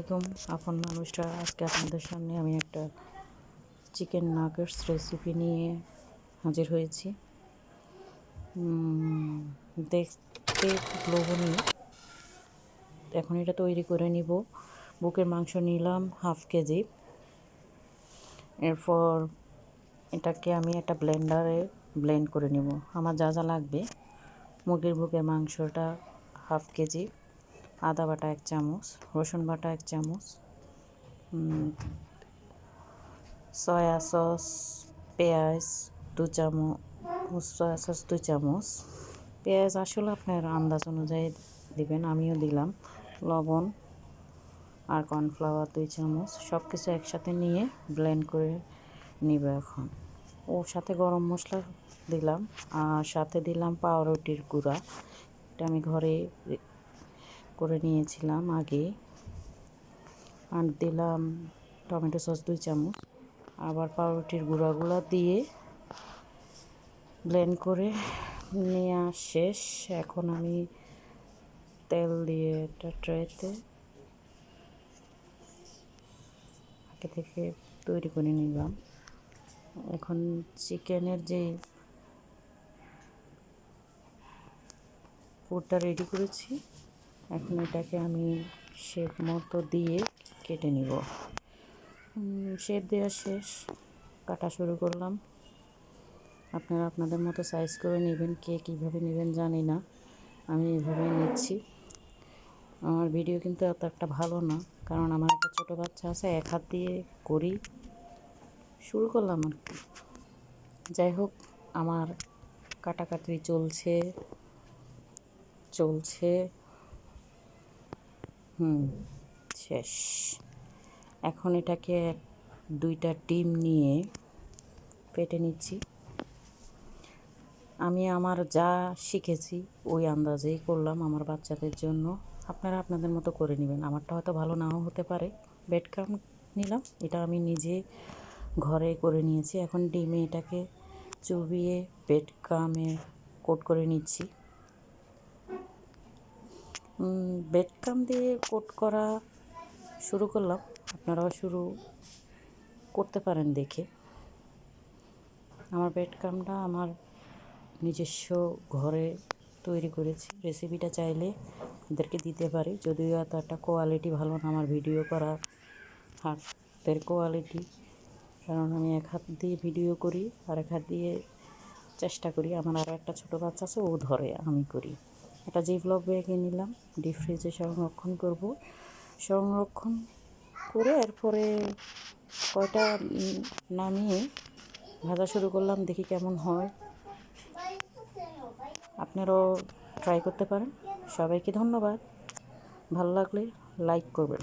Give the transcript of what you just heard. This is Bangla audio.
আলাইকুম। আপন মানুষরা আজকে আপনাদের সামনে আমি একটা চিকেন নাগেটস রেসিপি নিয়ে হাজির হয়েছি। দেখতে লোভনীয়। এখন এটা তৈরি করে নিব। বুকের মাংস নিলাম হাফ কেজি। এরপর এটাকে আমি একটা ব্লেন্ডারে ব্লেন্ড করে নেব। আমার যা যা লাগবে, মুরগির বুকের মাংসটা হাফ কেজি। আদা বাটা এক চামচ, রসুন বাটা এক চামচ সয়া সস, পেঁয়াজ দু চামচ, সয়া সস দু চামচ। পেঁয়াজ আসলে আপনার আন্দাজ অনুযায়ী দিবেন, আমিও দিলাম। লবণ আর কর্নফ্লাওয়ার দুই চামচ সব কিছু একসাথে নিয়ে ব্লেন্ড করে নিব এখন। ওর সাথে গরম মশলা দিলাম, আর সাথে দিলাম পাউরুটির গুঁড়া। এটা আমি ঘরে করে নিয়েছিলাম আগে। আর দিলাম টমেটো সস দুই চামচ। আবার পাউরুটির গুঁড়াগুলো দিয়ে ব্লেন্ড করে নেওয়া শেষ। এখন আমি তেল দিয়ে একটা ট্রেতে আগে থেকে তৈরি করে নিলাম। এখন চিকেনের যে পুরটা রেডি করেছি এখন এটাকে আমি শেপ মতো দিয়ে কেটে নিব। শেপ দেওয়া শেষ, কাটা শুরু করলাম। আপনারা আপনাদের মতো সাইজ করে নেবেন, কে কীভাবে নেবেন জানি না। আমি এভাবেই নিচ্ছি। আমার ভিডিও কিন্তু এত একটা ভালো না, কারণ আমার একটা ছোটো বাচ্চা আছে, এক হাত দিয়ে করি। শুরু করলাম আর কি। যাই হোক, আমার কাটাকাটি চলছে চলছে। হুম, শেষ। এখন এটাকে দুইটা ডিম নিয়ে ফেটে নিচ্ছি। আমি আমার যা শিখেছি, ওই আন্দাজেই করলাম আমার বাচ্চাদের জন্য। আপনারা আপনাদের মতো করে নেবেন। আমারটা হয়তো ভালো নাও হতে পারে। বেডকাম নিলাম। এটা আমি নিজে ঘরে করে নিয়েছি। এখন ডিমে এটাকে চুবিয়ে বেডকামে কোট করে নিচ্ছি। বেডকাম দিয়ে কোট করা শুরু করলাম। আপনারাও শুরু করতে পারেন দেখে। আমার বেডকামটা আমার নিজস্ব ঘরে তৈরি করেছি। রেসিপিটা চাইলে ওদেরকে দিতে পারি। যদিও এত একটা কোয়ালিটি ভালো না আমার ভিডিও করা হাতের কোয়ালিটি কারণ আমি এক হাত দিয়ে ভিডিও করি আর এক হাত দিয়ে চেষ্টা করি। আমার আরও একটা ছোটো বাচ্চা আছে, ও ধরে, আমি করি। একটা জিভলক ব্যাগে নিলাম ডিপ ফ্রিজে সংরক্ষণ করব। সংরক্ষণ করে এরপরে কয়টা নামিয়ে ভাজা শুরু করলাম, দেখি কেমন হয়। আপনারাও ট্রাই করতে পারেন। সবাইকে ধন্যবাদ। ভালো লাগলে লাইক করবেন।